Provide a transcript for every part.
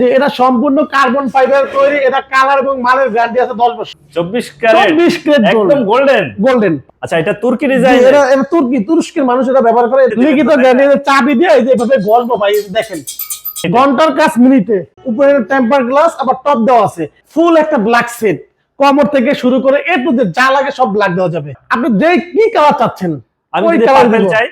যে এটা সম্পূর্ণ কার্বন ফাইবার তৈরি এটা কালার এবং মালের গ্যারান্টি আছে দশ বছর। ক্যারেট ক্যারেট একদম গোল্ডেন গোল্ডেন আচ্ছা এটা তুর্কি ডিজাইন এটা তুর্কি তুরস্কের মানুষ এটা ব্যবহার করে। লিখিত গ্যারান্টি চাবি দিয়ে এই যে এভাবে গল্প ভাই দেখেন। ঘণ্টার কাজ মিনিটে উপরে টেম্পার গ্লাস আবার টপ দেওয়া আছে। ফুল একটা ব্ল্যাক সেট কমর থেকে শুরু করে এ টু যা লাগে সব ব্ল্যাক দেওয়া যাবে। আপনি যে কি কালার চাচ্ছেন আমি ওই কালার দিব। চাই।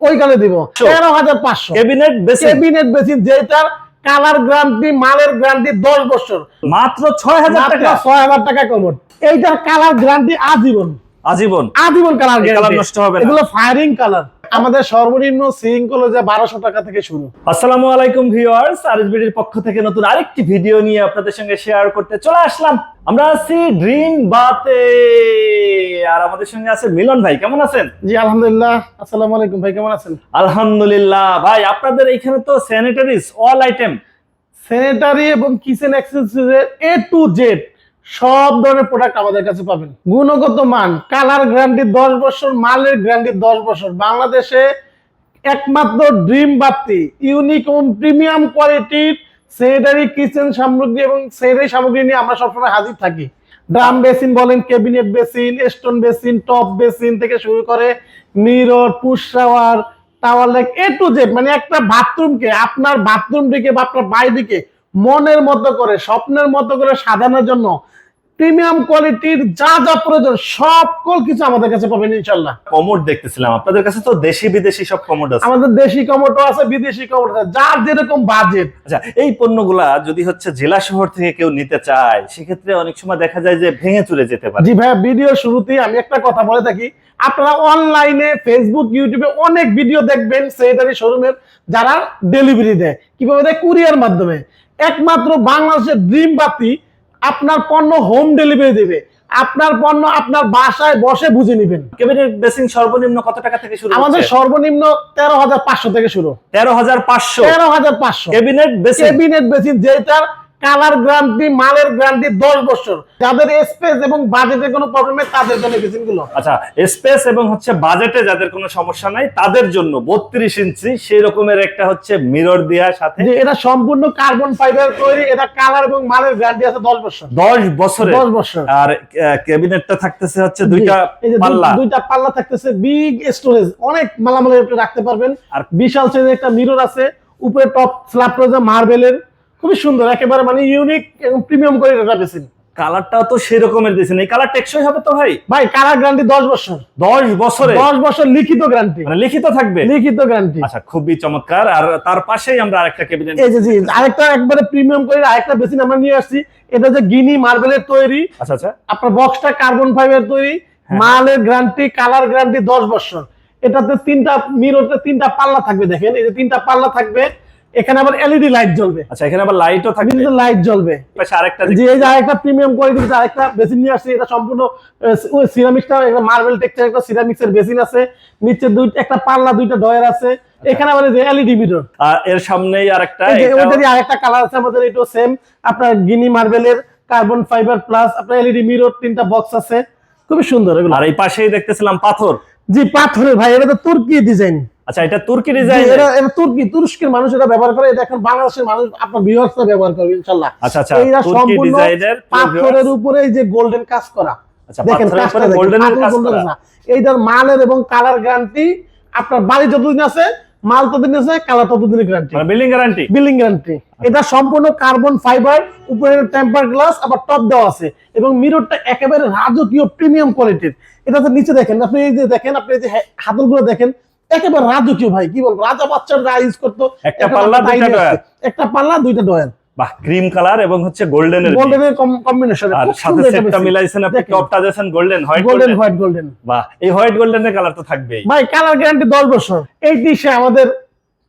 ওই কালার দিব। তেরো হাজার পাঁচশো। ক্যাবিনেট বেসিন ক্যাবিনেট বেসিন যেটার কালার গ্রান্টি মালের গ্রান্টি দশ বছর। মাত্র ছয় হাজার টাকা? ছয় হাজার টাকা কমন। এইটার কালার গ্রান্টি আজীবন। আজীবন। আজীবন কালার নষ্ট হবে। এগুলো ফায়ারিং কালার আমাদের সর্বনিম্ন সিং কলেজে বারোশো টাকা থেকে শুরু। আসসালামু আলাইকুম ভিউয়ার্স আরএসবিডির পক্ষ থেকে নতুন আরেকটি ভিডিও নিয়ে আপনাদের সঙ্গে শেয়ার করতে চলে আসলাম। আমরা আছি ড্রিম বাতে আর আমাদের সঙ্গে আছে মিলন ভাই কেমন আছেন? জি আলহামদুলিল্লাহ। আসসালামু আলাইকুম ভাই কেমন আছেন? আলহামদুলিল্লাহ। ভাই আপনাদের এইখানে তো স্যানিটারিজ অল আইটেম স্যানিটারি এবং কিচেন অ্যাক্সেসরিজের এ টু জেড সব ধরনের প্রোডাক্ট আমাদের কাছে পাবেন। গুণগত মান কালার গ্যারান্টি দশ বছর, মালের গ্যারান্টি দশ বছর। বাংলাদেশে একমাত্র ড্রিম বাতি ইউনিক এবং প্রিমিয়াম কোয়ালিটির স্যানিটারি কিচেন সামগ্রী এবং স্যানিটারি সামগ্রী নিয়ে আমরা সবসময় হাজির থাকি। ড্রাম বেসিন বলেন cabinet basin stone basin top basin থেকে শুরু করে mirror push shower tower like A to Z মানে একটা বাথরুমকে আপনার বাথরুম বাথরুমটিকে বা আপনার বাড়িটিকে মনের মতো করে স্বপ্নের মতো করে সাজানোর জন্য প্রিমিয়াম কোয়ালিটির যা যা প্রয়োজন সকল কিছু আমাদের কাছে পাবেন ইনশাল্লাহ কমোড দেখতেছিলাম আপনাদের কাছে তো দেশি বিদেশি সব কমোড আছে। আমাদের দেশি কমোটো আছে বিদেশি কমোটো আছে যার যেরকম বাজেট আচ্ছা এই পণ্যগুলা যদি হচ্ছে জেলা শহর থেকে কেউ নিতে চায় সেক্ষেত্রে অনেক সময় দেখা যায় যে ভেঙে চলে যেতে পারে। জি ভাইয়া ভিডিও শুরুতেই আমি একটা কথা বলে থাকি আপনারা অনলাইনে ফেসবুক ইউটিউবে অনেক ভিডিও দেখবেন সেটারি শোরুমের যারা ডেলিভারি দেয়। কীভাবে দেয়? কুরিয়ার মাধ্যমে। একমাত্র বাংলাদেশের ড্রিম বাতি আপনার পণ্য হোম ডেলিভারি দেবে। আপনার পণ্য আপনার বাসায় বসে বুঝে নেবেন। ক্যাবিনেট বেসিং সর্বনিম্ন কত টাকা থেকে শুরু আমাদের সর্বনিম্ন তেরো হাজার পাঁচশো থেকে শুরু। তেরো হাজার পাঁচশো। তেরো হাজার পাঁচশো। কেবিনেট বেসিং ক্যাবিনেট বেসিন যেটার কালার গ্যারান্টি মালের গ্যারান্টি দশ বছর। যাদের স্পেস এবং বাজেটে কোনো প্রবলেম নেই তাদের জন্য বেসিনগুলো। আচ্ছা স্পেস এবং হচ্ছে বাজেটে যাদের কোনো সমস্যা নাই তাদের জন্য বত্রিশ ইঞ্চি সেই রকমের একটা হচ্ছে মিরর দেওয়ার সাথে। এটা সম্পূর্ণ কার্বন ফাইবার তৈরি এটা কালার এবং মালের গ্যারান্টি আছে দশ বছর। দশ বছরে দশ বছর। আর ক্যাবিনেটটা থাকতেছে হচ্ছে দুইটা পাল্লা। দুইটা পাল্লা থাকতেছে বিগ স্টোরেজ অনেক মালামাল রাখতে পারবেন। আর আর বিশাল সাইজের একটা মিরর আছে উপরে টপ স্ল্যাব রয়েছে মার্বেলের খুবই সুন্দর একেবারে মানে ইউনিক এবং প্রিমিয়াম এটা বেসিন কালারটাও তো সেই রকমের দিয়েছেন এই কালার টেকসই হবে তো ভাই? ভাই কালার গ্যারান্টি দশ বছর। দশ বছরে? দশ বছর লিখিত গ্যারান্টি মানে লিখিত থাকবে? লিখিত গ্যারান্টি আচ্ছা খুবই চমৎকার। আর তার পাশেই আমরা আরেকটা ক্যাবিনেট এই যে জি আরেকটা একবারে প্রিমিয়াম করে আরেকটা বেসিন আমরা নিয়ে আসছি। এটা যে গিনি মার্বেলের তৈরি আচ্ছা আচ্ছা। আপনার বক্সটা কার্বন ফাইবার তৈরি হ্যাঁ। মালের গ্যারান্টি কালার গ্যারান্টি দশ বছর। এটাতে তিনটা মিররতে তিনটা পাল্লা থাকবে দেখেন এই যে তিনটা পাল্লা থাকবে। এখানে আবার এলইডি লাইট জ্বলবে। আচ্ছা এখানে আবার লাইটও থাকবে। বিভিন্ন লাইট জ্বলবে। পাশে আরেকটা যে এই যে আরেকটা প্রিমিয়াম কোয়ালিটির আরেকটা বেসিন নিয়ে আসছে এটা সম্পূর্ণ সিরামিক্সটা একটা মার্বেল টেক্সচার একটা সিরামিক্স এর বেসিন আছে। নিচে দুই একটা পাল্লা দুইটা ডয়ার আছে। এখানে আবার যে এলইডি মিরর আর এর সামনেই আরেকটা যে আরেকটা কালার আছে আমাদের এটাও সেম আপনার গিনি মার্বেলের কার্বন ফাইবার প্লাস আপনার এলইডি মিরর তিনটা বক্স আছে। খুবই সুন্দর এগুলো। আর এই পাশেই দেখতেছিলাম পাথর। জি পাথরের ভাই এটা তো তুর্কি ডিজাইন আচ্ছা এটা তুর্কি ডিজাইন এটা তুর্কি তুরস্কের মানুষ এটা ব্যবহার করে এটা এখন বাংলাদেশের মানুষ আপনার ভিউয়ার্সরা ব্যবহার করবে ইনশাআল্লাহ। আচ্ছা আচ্ছা তুর্কি সম্পূর্ণ ডিজাইনের পাথরের উপরে এই যে গোল্ডেন কাজ করা। আচ্ছা দেখেন পাথরের কাজটা উপরে দেখেন, গোল্ডেনের কাজ করা। এইটার মালের এবং কালার গ্যারান্টি আপনার বাড়ি যতদিন আছে মাল ততদিন আছে কালার ততদিনের গ্যারান্টি মানে বিল্ডিং গ্যারান্টি বিলিং গ্যারান্টি এটা সম্পূর্ণ কার্বন ফাইবার উপরে টেম্পার গ্লাস আবার টপ দেওয়া আছে। এবং মিররটা একেবারে রাজকীয় প্রিমিয়াম কোয়ালিটির এটা তো নিচে দেখেন আপনি এই যে দেখেন আপনি এই যে হাতলগুলো দেখেন একেবারে রাজকীয় ভাই কি বলব? রাজা বাচ্চারা ইউজ করতো একটা পাল্লা, দুইটা ডয়ার। একটা পাল্লা দুইটা ডয়ার বাহ ক্রিম কালার এবং হচ্ছে গোল্ডেনের গোল্ডেনের কম্বিনেশন আর সাথে সেটটা মিলাইছেন আপনি টপটা দিয়েছেন golden white golden golden white golden বাহ এই হোয়াইট গোল্ডেনের কালার তো থাকবেই। ভাই কালার গ্যারান্টি দশ বছর। এই ডিশে আমাদের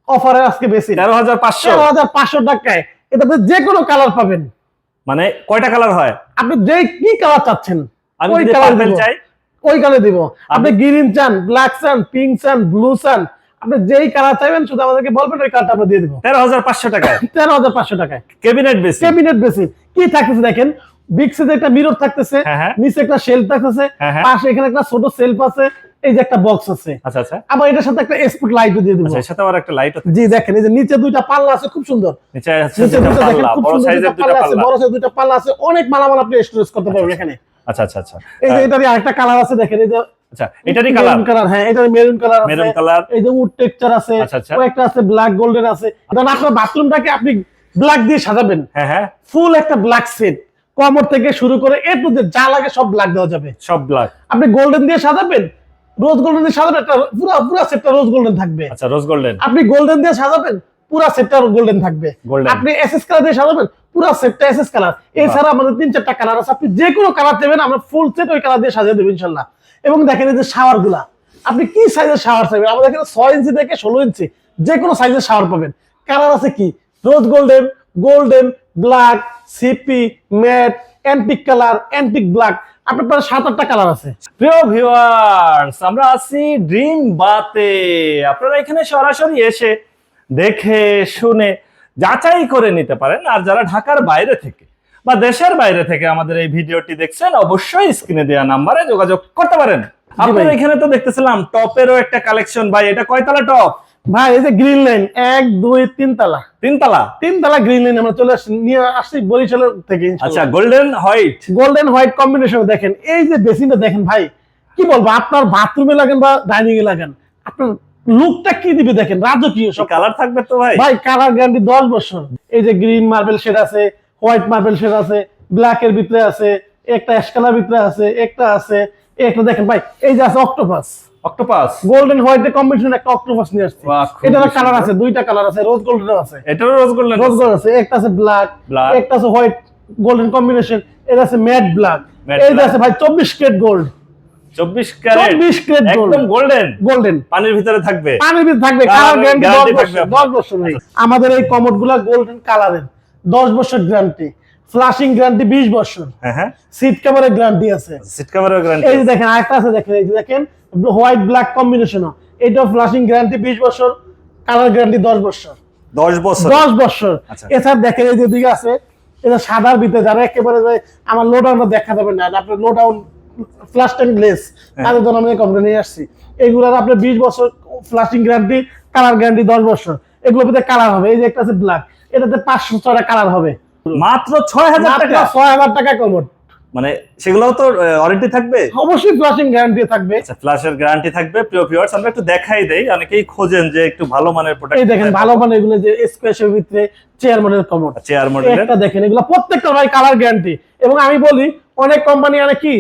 অফারে আজকে বেশি। তেরো হাজার পাঁচশো। তেরো হাজার পাঁচশো টাকায়। এটাতে যে কোনো কালার পাবেন। মানে কয়টা কালার হয়? আপনি যে কি কালার চাচ্ছেন আমি যদি পার্পল চাই ওই কালার দিব। আপনি গ্রিন চান ব্ল্যাক চান পিঙ্ক চান ব্লু চান আপনি যেই কালার চাইবেন শুধু আমাদেরকে বলবেন ওই কালারটা আমরা দিয়ে দেবো। তেরো হাজার পাঁচশো টাকায়। তেরো হাজার পাঁচশো টাকায়। ক্যাবিনেট বেশি ক্যাবিনেট বেসিন কি থাকতেছে দেখেন বিগ সাইজের একটা মিরর থাকতেছে হ্যাঁ হ্যাঁ। নিচে একটা শেলফ থাকতেছে হ্যাঁ পাশে এখানে একটা ছোট সেলফ আছে এই যে একটা বক্স আছে। আচ্ছা আচ্ছা। আবার এটার সাথে একটা স্পট লাইটও দিয়ে দিব। আচ্ছা এর সাথে আবার একটা লাইট আছে জি দেখেন এই যে নিচে দুইটা পাল্লা আছে খুব সুন্দর। নিচে আছে দেখেন পাল্লা বড় সাইজের দুটো পাল্লা আছে বড় সাইজের দুইটা পাল্লা আছে অনেক মালামাল আপনি স্টোরেজ করতে পারবেন এখানে। আচ্ছা আচ্ছা আচ্ছা। এই যে এটারই আরেকটা কালার আছে দেখেন এই যে আচ্ছা এটারই কালার কালার হ্যাঁ এটা মেরুন কালার মেরুন কালার এই যে উড টেক্সচার আছে আচ্ছা। আছে ব্ল্যাক গোল্ডেন আছে। ধরেন আপনার বাথরুমটাকে আপনি ব্ল্যাক দিয়ে সাজাবেন। হ্যাঁ হ্যাঁ। ফুল একটা ব্ল্যাক সেট কমর থেকে শুরু করে এ টু যা লাগে সব ব্ল্যাক দেওয়া যাবে। সব ব্ল্যাক আপনি গোল্ডেন দিয়ে সাজাবেন রোজ গোল্ডেন দিয়ে সাজাবেন একটা পুরো পুরো সেটটা রোজ গোল্ডেন থাকবে। আচ্ছা রোজ গোল্ডেন আপনি গোল্ডেন দিয়ে সাজাবেন পুরো সেটটা গোল্ডেন থাকবে। আপনি এসএস কালার দিয়ে সাজাবেন পুরো সেটটা এসএস কালার এছাড়া আমাদের তিন চারটা কালার আছে। আপনি যে কোনো কালার দেবেন আমরা ফুল সেট ওই কালার দিয়ে সাজিয়ে দেবো ইনশাল্লাহ। এবং দেখেন এই যে শাওয়ারগুলা। আপনি কি সাইজের শাওয়ার চাইবেন? আমাদের এখানে ছয় ইঞ্চি থেকে ষোলো ইঞ্চি যে কোনো সাইজের শাওয়ার পাবেন। কালার আছে কি? Rose golden golden black CP matte antique colour antique black আপনার প্রায় সাত আটটা কালার আছে। প্রিয় ভিউয়ার্স আমরা আছি ড্রিম বাতে আপনারা এখানে সরাসরি এসে দেখে শুনে যাচাই করে নিতে পারেন। আর যারা ঢাকার বাইরে থেকে বা দেশের বাইরে থেকে আমাদের এই ভিডিওটি দেখছেন অবশ্যই স্ক্রিনে দেওয়া নাম্বারে যোগাযোগ করতে পারেন। আপনারা। এখানে তো দেখতেছিলাম টপেরও একটা কালেকশন। ভাই এটা কয়তলা টপ? ভাই এই যে গ্রিন লাইন এক দুই তিন তালা তিনতলা তিন তালা গ্রিন লাইন আমরা চলে আসছি নিয়ে আসছি বরিশালের থেকে আচ্ছা golden white? Golden white combination দেখেন। এই যে বেসিনটা দেখেন ভাই কি বলব আপনার বাথরুমে লাগেন বা ডাইনিং এ লাগেন আপনার লুকটা কি দিবে দেখেন? রাজকীয় সব। কালার থাকবে তো ভাই। ভাই কালার গ্যারান্টি দশ বছর। এই যে গ্রিন মার্বেল শেড আছে হোয়াইট মার্বেল শেড আছে ব্ল্যাক এর ভিতরে আছে একটা অ্যাশ কালার ভিতরে আছে একটা আছে একটা দেখেন ভাই এই যে আছে অক্টোপাস অক্টোপাস গোল্ডেন হোয়াইট এর কম্বিনেশন একটা অক্টোপাস নিয়ে আসছে। এটার কালার আছে দুইটা কালার আছে রোজ গোল্ডেন আছে। এটারও রোজ গোল্ডেন রোজ গোল্ড আছে একটা আছে ব্ল্যাক একটা আছে হোয়াইট গোল্ডেন কম্বিনেশন এটা আছে ম্যাট ব্ল্যাক এই যে আছে ভাই চব্বিশ ক্যারেট গোল্ড চব্বিশ ক্যারেট ক্যারেট একদম গোল্ডেন গোল্ডেন পানির ভিতরে থাকবে। পানির ভিতরে থাকবে কালার গ্যারান্টি দশ বছর। দশ আমাদের এই কমোডগুলা গোল্ডেন কালারের দশ বছর গ্যারান্টি ফ্লাশিং গ্যারান্টি বিশ বছর। হ্যাঁ সিট কভারের গ্যারান্টি আছে। সিট কভারের এই যে দেখেন আরেকটা আছে দেখেন এই যে দেখেন হোয়াইট ব্ল্যাক কম্বিনেশন এটাও ফ্লাশিং গ্যারান্টি বিশ বছর কালার গ্যারান্টি দশ বছর। 10 বছর। দশ বছর। আচ্ছা। এছাড়া দেখেন এই যে দিকে আছে এটা সাদার ভিতরে যারা একেবারে আমার লো ডাউন দেখা যাবে না আপনার লো লেস তাদের জন্য আমি কমপ্লেন নিয়ে আসছি। আপনার বিশ বছর গ্যারান্টি কালার গ্যারান্টি দশ বছর। এগুলোর ভিতরে কালার হবে এই যে একটা আছে ব্ল্যাক এটাতে পাঁচশো ছটা কালার হবে। মাত্র 6000 টাকা? ছয় হাজার টাকা মানে সেগুলোও তো ওয়ারেন্টি থাকবে? অবশ্যই ফ্লাশিং গ্যারান্টি থাকবে। আচ্ছা গ্যারান্টি থাকবে প্রিয় ভিউয়ার্স আমরা একটু দেখাই দেই। অনেকেই খোঁজেন যে একটু ভালো মানের প্রোডাক্ট এই দেখেন ভালো মানে এগুলো যে ভিতরে চেয়ার মডেল কমোড চেয়ার মডেলের একটা দেখেন এগুলো প্রত্যেকটা ভাই কালার গ্যারান্টি এবং আমি বলি অনেক কোম্পানি আনে কি?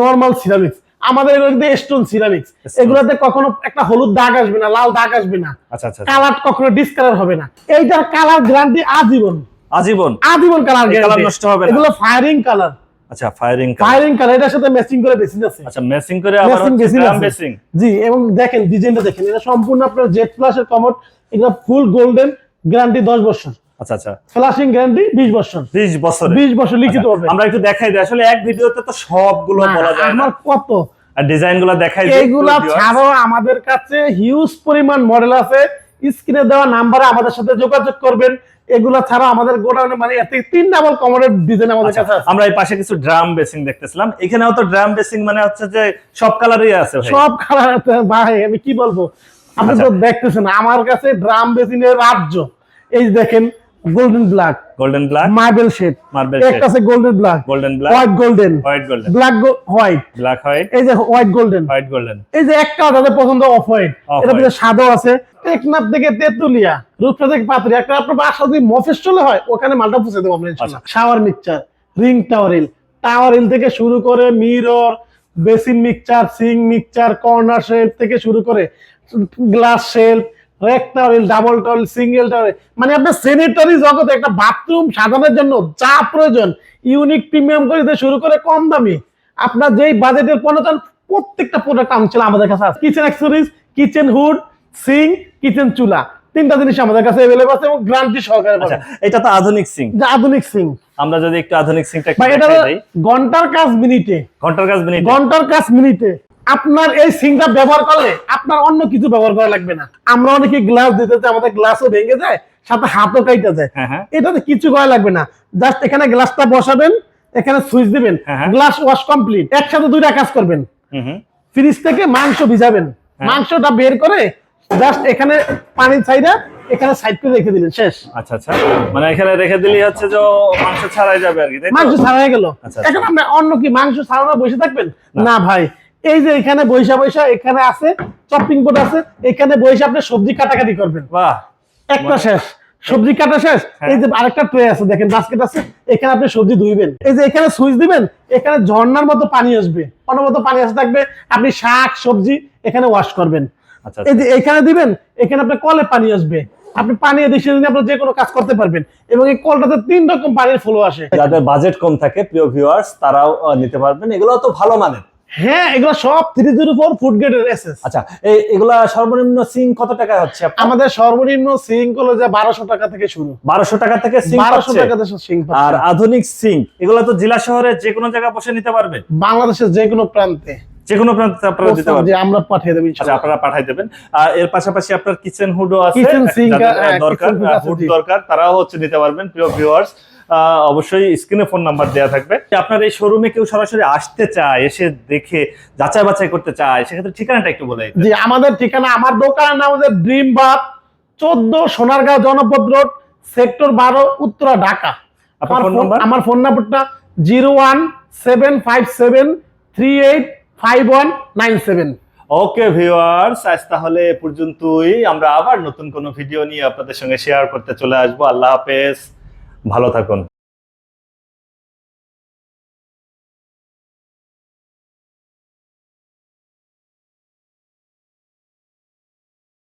নর্মাল সিরামিক্স আমাদের এগুলো কিন্তু স্টোন সিরামিক্স। এগুলোতে কখনো একটা হলুদ দাগ আসবে না লাল দাগ আসবে না। আচ্ছা আচ্ছা কালার কখনো ডিসকালার হবে না। এইটার কালার গ্যারান্টি আজীবন। আজীবন? আজীবন কালার গ্যারান্টি নষ্ট হবে না। এগুলো ফায়ারিং কালার আচ্ছা ফায়ারিং ফায়ারিং কালার এটার সাথে ম্যাচিং করে বেসিন আছে। আচ্ছা মেসিং করে আবার basin আছে। জি এবং দেখেন ডিজাইনটা দেখেন এটা সম্পূর্ণ আপনার জেড প্লাসের কমোড এগুলো ফুল গোল্ডেন গ্যারান্টি দশ বছর। আচ্ছা আচ্ছা। ফ্লাশিং গ্যারান্টি বিশ বছর। 20 বছর বিশ বছর লিখিত হবে। আমরা একটু দেখাই দিই। আসলে এক ভিডিওতে তো সবগুলো বলা যায় আমার কত? আর ডিজাইন দেখাই দিই এইগুলা ছাড়াও আমাদের কাছে হিউজ পরিমাণ মডেল আছে। স্ক্রিনে দেওয়া নাম্বারে আমাদের সাথে যোগাযোগ করবেন। এগুলা ছাড়া আমাদের গোডাউনে মানে তিন ডাবল কমোডের ডিজাইন আমাদের আচ্ছা, কাছে আছে। আমরা এই পাশে কিছু ড্রাম বেসিং দেখতেছিলাম। এখানেও তো ড্রাম বেসিং মানে হচ্ছে যে সব কালারই আছে সব কালার আছে। ভাই আমি কি বলব? আপনি আচ্ছা। তো দেখতেছেন আমার কাছে ড্রাম বেসিনের রাজ্য এই দেখেন golden black golden black marble shade marble shade একটা আছে golden black golden black white golden white golden black white black white এই যে হোয়াইট গোল্ডেন হোয়াইট গোল্ডেন এই যে একটা তাদের পছন্দ অফ হোয়াইট এটা। ভিতরে সাদা আছে। টেকনাফ থেকে তেতুলিয়া রূপসা থেকে পাতুরিয়া একটা আপনার বাসা যদি মফেস চলে হয় ওখানে মালটা পৌঁছে দেবো আমরা ইনশাল্লাহ। Shower mixture ring towel rail towel rail থেকে শুরু করে mirror basin mixture sink mixture corner shelf থেকে শুরু করে গ্লাস শেলফ ডাবল সিঙ্গেল মানে আপনার জগতে একটা বাথরুম সাজানোর জন্য যা প্রয়োজন ইউনিক প্রিমিয়াম করে শুরু করে কম দামি। আপনার যেই বাজেটের পণ্য চান প্রত্যেকটা প্রোডাক্ট আনছিল আমাদের কাছে আছে। Kitchen accessories kitchen hood sink kitchen চুলা তিনটা জিনিস আমাদের কাছে আছে এবং গ্যারান্টি সহকারে আচ্ছা এটা তো আধুনিক সিং যে আধুনিক সিং আমরা যদি একটু আধুনিক সিংটা এটা ঘণ্টার কাজ মিনিটে। ঘণ্টার কাজ মিনিট। ঘণ্টার কাজ মিনিটে। আপনার এই সিংটা ব্যবহার করলে আপনার অন্য কিছু ব্যবহার করা লাগবে না। আমরা অনেকে গ্লাস দিতে চাই আমাদের গ্লাসও ভেঙে যায় সাথে হাতও কাইটা যায়। হ্যাঁ হ্যাঁ। এটাতে কিছু করা লাগবে না। জাস্ট এখানে গ্লাসটা বসাবেন এখানে সুইচ দিবেন। গ্লাস ওয়াশ কমপ্লিট একসাথে দুইটা কাজ করবেন। ফ্রিজ থেকে মাংস ভিজাবেন। হ্যাঁ। মাংসটা বের করে জাস্ট এখানে পানির সাইডে এখানে সাইড করে রেখে দিলেন শেষ। আচ্ছা আচ্ছা। মানে এখানে রেখে দিলেই হচ্ছে যে মাংস ছাড়াই যাবে আর কি মাংস ছাড়া হয়ে গেল। আচ্ছা, এখন আপনি অন্য কি মাংস ছাড়া বসে থাকবেন। না ভাই। এই যে এখানে বৈশা বৈশা এখানে আছে চপিং বোর্ড আছে এখানে বসে আপনি সবজি কাটাকাটি করবেন। বাহ। একটা শেষ। সবজি কাটা শেষ? হ্যাঁ। এই যে আরেকটা ট্রে আছে দেখেন বাস্কেট আছে এখানে আপনি সবজি ধুইবেন। এই যে এখানে সুইচ দিবেন এখানে ঝর্ণার মতো পানি আসবে। অনবরত পানি আসতে থাকবে আপনি শাক সবজি এখানে ওয়াশ করবেন। আচ্ছা এই যে এখানে দিবেন এখানে আপনার কলে পানি আসবে। আপনি পানি এদিকে আপনি যে কোনো কাজ করতে পারবেন। এবং এই কলটাতে তিন রকম পানির ফ্লো আসে। যাদের বাজেট কম থাকে প্রিয় ভিউয়ার্স তারাও নিতে পারবেন। এগুলো তো ভালো মানের। হ্যাঁ এগুলো সব থ্রি জিরো ফোর ফুড গ্রেডের এসএস আচ্ছা এগুলা সর্বনিম্ন সিং কত টাকা হচ্ছে? আমাদের সর্বনিম্ন সিঙ্ক হলো যে বারোশো টাকা থেকে শুরু। বারোশো টাকা থেকে সিং বারোশো টাকা থেকে সিঙ্ক আর আধুনিক সিং এগুলো তো জেলা শহরে যে কোনো জায়গায় বসে নিতে পারবে? বাংলাদেশের যে কোনো প্রান্তে। যে কোনো প্রান্তে আপনারা দিতে পারবেন আমরা পাঠিয়ে দেবো আচ্ছা ইনশাআল্লাহ। আপনারা পাঠাই দেবেন। আর এর পাশাপাশি আপনার কিচেন হুডও আছে। আহ, হ্যাঁ, দরকার হুড দরকার তারাও হচ্ছে নিতে পারবেন প্রিয় ভিউয়ার্স অবশ্যই স্ক্রিনে ফোন নাম্বার দেওয়া থাকবে। আপনার এই শোরুমে কেউ সরাসরি আসতে চায় এসে দেখে যাচাই বাছাই করতে চায় সেক্ষেত্রে ঠিকানাটা একটু বলে। জি আমাদের ঠিকানা আমার নাম হচ্ছে ড্রিম বাপ চোদ্দ সোনারগাঁও জনপদ রোড সেক্টর বারো উত্তরা ঢাকা। আমার ফোন ফোন- নাম্বার আমার ফোন নাম্বারটা zero one seven five seven three eight five one nine seven. Okay viewers আজ তাহলে পর্যন্তই। আমরা আবার নতুন কোনো ভিডিও নিয়ে আপনাদের সঙ্গে শেয়ার করতে চলে আসব। আল্লাহ হাফেজ। ভালো থাকুন।